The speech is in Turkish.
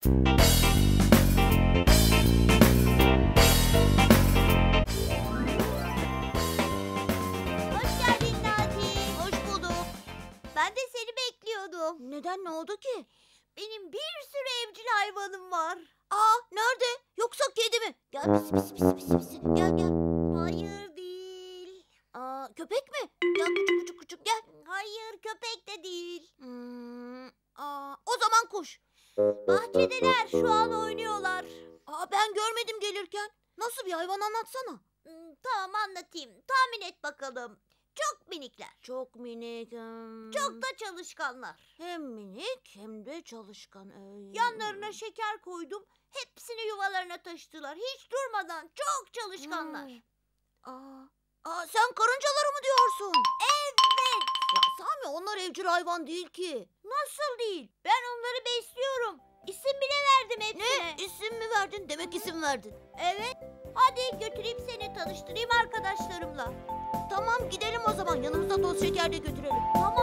Hoş geldin Naci. Hoş bulduk. Ben de seni bekliyordum. Neden ne oldu ki? Benim bir sürü evcil hayvanım var. Aa nerede? Yoksa kedi mi? Gel pis pis pis pis pis. Gel gel. Hayır değil. Aa köpek mi? Gel küçük küçük küçük gel. Hayır köpek de değil. Hmm, aa, o zaman kuş. Bahçedeler şu an oynuyorlar. Aa ben görmedim gelirken. Nasıl bir hayvan anlatsana. Hmm, Tamam anlatayım. Tahmin et bakalım. Çok minikler. Çok minik. hmm, Çok da çalışkanlar. Hem minik hem de çalışkan. Ay. Yanlarına şeker koydum. Hepsini yuvalarına taşıdılar. Hiç durmadan çok çalışkanlar. Hmm. Aa, aa, sen karıncaları mı diyorsun? Onlar evcil hayvan değil ki. Nasıl değil? Ben onları besliyorum. İsim bile verdim hepsine. Ne? İsim mi verdin? Demek isim verdin. Evet. Hadi götüreyim seni tanıştırayım arkadaşlarımla. Tamam gidelim o zaman. Yanımızda toz şeker de götürelim. Tamam